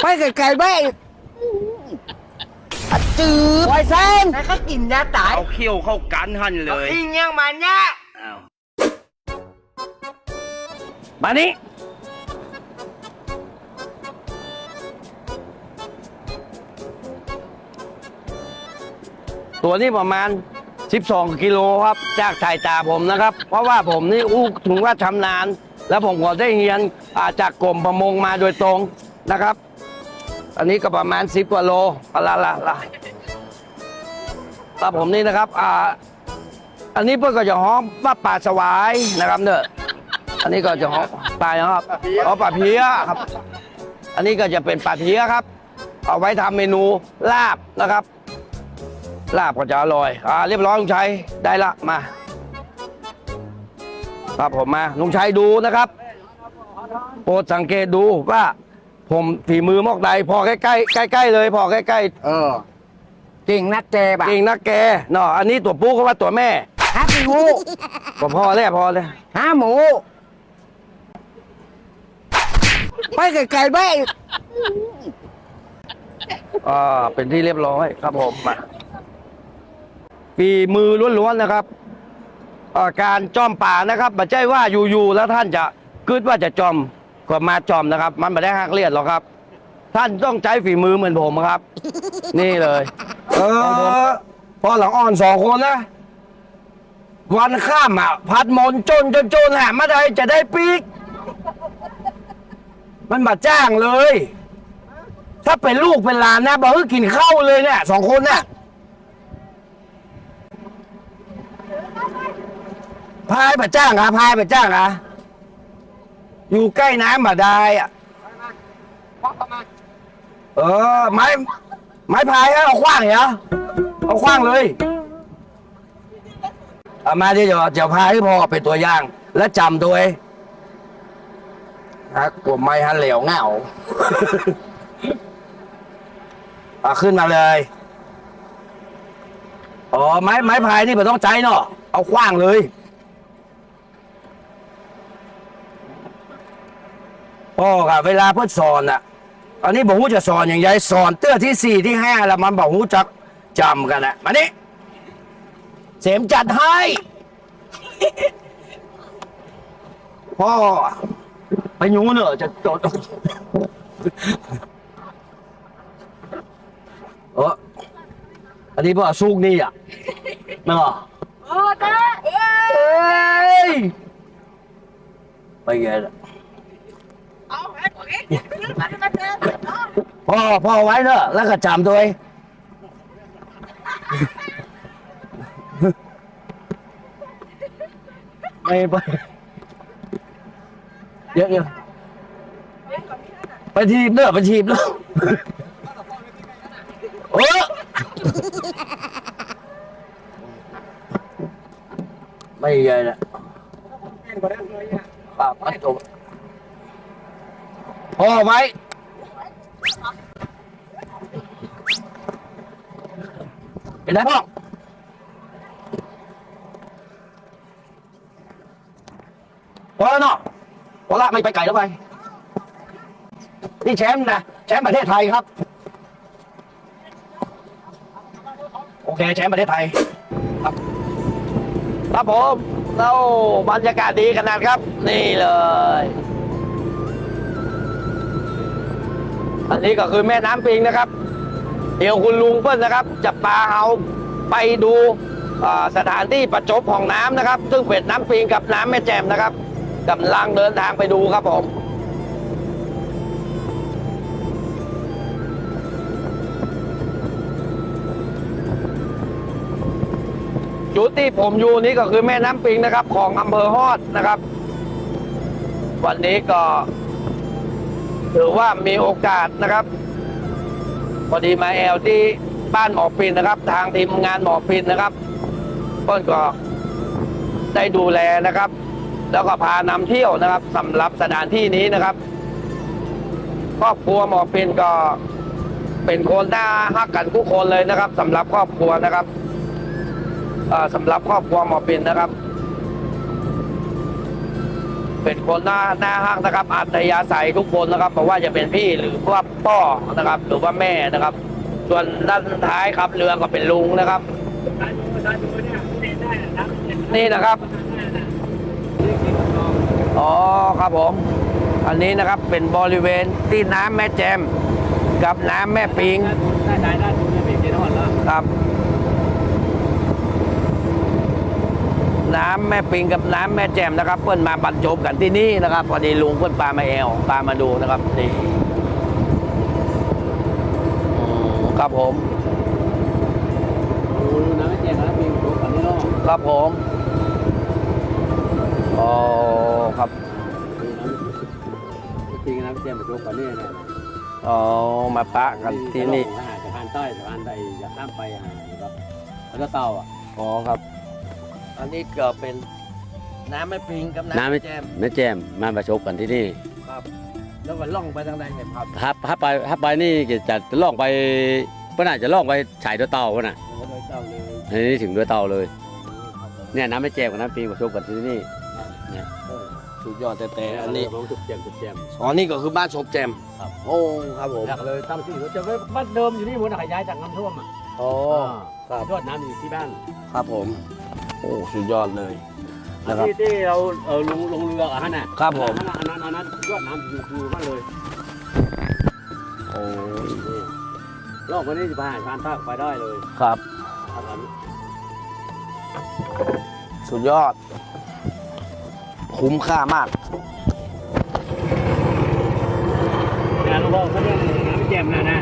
ไปไกลๆไปอะจืดไวเซนแล้วก็กินยาตายเอาเขี้ยวเข้ากันหันเลยอิงยังมันเนี่ยอ้าวมานี่ตัวนี้ประมาณ 12 กิโลครับ จากสายตาผมนะครับ เพราะว่าผมนี่อู้ถึงว่าชำนาญ แล้วผมก็ได้เรียนาจากกรมประมงมาโดยตรงนะครับ อันนี้ก็ประมาณ10กว่าโลอะไรละละครับผมนี่นะครับอ่าอันนี้เพื่อก็จะหอมว่าป่าสวายนะครับเนอะอันนี้ก็จะหอมปลาครับอ๋อปลาเพี้ยครับ อันนี้ก็จะเป็นปลาเพี้ยครับ เอาไว้ทำเมนูลาบนะครับ ลาบก็จะอร่อยอ่าเรียบร้อยลุงชัยได้ละมา ครับผมมาลุงชัยดูนะครับ โปรดสังเกตดูว่า ผมฝีมือมอกใดพอใกล้ใกล้ใกล้ใกล้ๆเลยพอใกล้ใกล้เออจริงนักเจบะๆเก่งนักแกเนาะอันนี้ตัวปูเขาว่าตัวแม่ฮะหมูก็พอแล้วพอแล้วฮะหมู ไปไกลๆไปอ่าเป็นที่เรียบร้อยครับผมมาฝีมือล้วนๆนะครับอ่า การจอมป่านะครับม่ใช่ว่าอยู่ๆแล้วท่านจะคิดว่าจะจอมก็มาจอมนะครับ มันไม่ได้หักเลียดหรอกครับ ท่านต้องใช้ฝีมือเหมือนผมครับ นี่เลยเออพอหลังอ่อนสองคนนะวันข้ามอะ พัดมนจนจนจนหามาได้จะได้ปีก มันมาจ้างเลย ถ้าเป็นลูกเป็นหลานนะบอกให้กินข้าวเลยเนี่ยสองคนน่ะ พายมาจ้างอะพายมาจ้างอะอยู่ใกล้น้ำมาได้อะเออ ไม้ไม้พายให้เอาขว้างเหรอเอาขว้างเลยเอามาดิเดี๋ยวเดี๋ยวพายให้พอเป็นตัวอย่าง และจำด้วยฮักผมไม่ฮันเหลวเหงาเอาขึ้นมาเลยอ๋อไม้ไม้พายนี่มันต้องใจเนาะเอาขว้างเลย พ่อค่ะเวลาเพื่อสอนอะ อันนี้บอกฮู้จะสอนอย่างไรสอนเตื้อที่สี่ที่ห้าแล้วมันบอกฮู้จักจำกันอะมานี่เสมจัดให้ พ่อไปยูเนอะจะจดเอออันนี้พ่อสุกนี่อะไม่หรอโอ้ตาเอ้เอ้ยไปไงล่ะเอาไอ้ พ่อพ่อไว้เนอะแล้วก็จำตัวเองไม่ไปเยอะเยอะไปทีบเนอะไปทีบเนอะโอ้ไม่ใหญ่ละปากพัดจบ พ่อไว้เป็นไรพ่อพอแล้วเนาะพอละไม่ไปไกลแล้วไป นี่แชมป์นะ แชมป์ประเทศไทยครับ โอเค แชมป์ประเทศไทย ครับครับผมเราบรรยากาศดีขนาดครับ นี่เลย อันนี้ก็คือแม่น้ำปิงนะครับ เดี๋ยวคุณลุงเปิ้ลนะครับจะพาเราไปดูสถานที่ประจบของน้ำนะครับ ซึ่งเป็นน้ำปิงกับน้ำแม่แจ่มนะครับกำลังเดินทางไปดูครับผมจุดที่ผมอยู่นี้ก็คือแม่น้ำปิงนะครับ ของอำเภอฮอดนะครับ วันนี้ก็ ถือว่ามีโอกาสนะครับพอดีมาแอลที่บ้านหมอปินนะครับ ทางทีมงานหมอปินนะครับเปิ้ลก็ได้ดูแลนะครับ แล้วก็พานำเที่ยวนะครับสำหรับสถานที่นี้นะครับครอบครัวหมอปินก็เป็นคนน่าฮักกันทุกคนเลยนะครับสำหรับครอบครัวนะครับเอ่อสำหรับครอบครัวหมอปินนะครับ เป็นคนหน้าหน้าห้างนะครับ อัธยาศัยทุกคนนะครับเพราะว่าจะเป็นพี่หรือว่าพ่อนะครับ หรือว่าแม่นะครับ ส่วนด้านท้ายครับเรือก็เป็นลุงนะครับ นี่นะครับอ๋อครับผม อันนี้นะครับเป็นบริเวณที่น้ำแม่แจม กับน้ำแม่ปิงครับ น้ำแม่ปิงกับน้ำแม่แจมนะครับ เพื่อนมาบรรจบกันที่นี่นะครับพอดีลุงเพื่อนปลามาแอลปลามาดูนะครับนี่อืมครับผมดูน้ำไม่เกี่ยวนะปีดูก่อนนี่เนาะครับผมอ๋อครับดูน้ำจริงน้ำเกี่ยวมาดูก่อนนี่นะอ๋อมาปะกันที่นี่สะพานใต้สะพานใดจะข้ามไปหาครับแล้วเต่าอะอ๋อครับ อันนี้ก็เป็นน้ำแม่ปิงกับน้ำน้ำไม่แม่แจมแม่แจมมาประชบกันที่นี่ครับ แล้วก็ล่องไปทางใดเห็นครับถ้าถ้าไปถ้าไปนี่จะจะล่องไปเพื่อนอาจจะล่องไปฉายด้วยเต่าเพื่อนอะโอ้โดยเจ้าเลยอันนี้ถึงด้วยเต่าเลยครับผมเนี่ยน้ำไม่แจมกับน้ำปีประชบกันที่นี่ โอ้สุดยอดแต่แต่อันนี้มองจุดแจมจุดแจม อ๋อนี่ก็คือบ้านศพแจมครับ โอ้ครับผมอยากเลยตั้งชื่อจะไม่บ้านเดิมอยู่นี่หมดขยายจากน้ำท่วมอะโอ้ครับ ยอดน้ำอยู่ที่บ้าน ครับผม โอ้สุดยอดเลยนะครับ ที่ที่เราเออลงลงเรืออะฮะน่ะครับผม อันนั้นอันนั้นอันนั้นยอดน้ำอยู่อยู่บ้านเลยโอ้นี่ลอกมานี่จะผ่านผ่านภาคไปได้เลยครับอันนั้นสุดยอด คุ้มค่ามาก งานเราบอกเขาเรื่องน้ำแจ่มนะนะ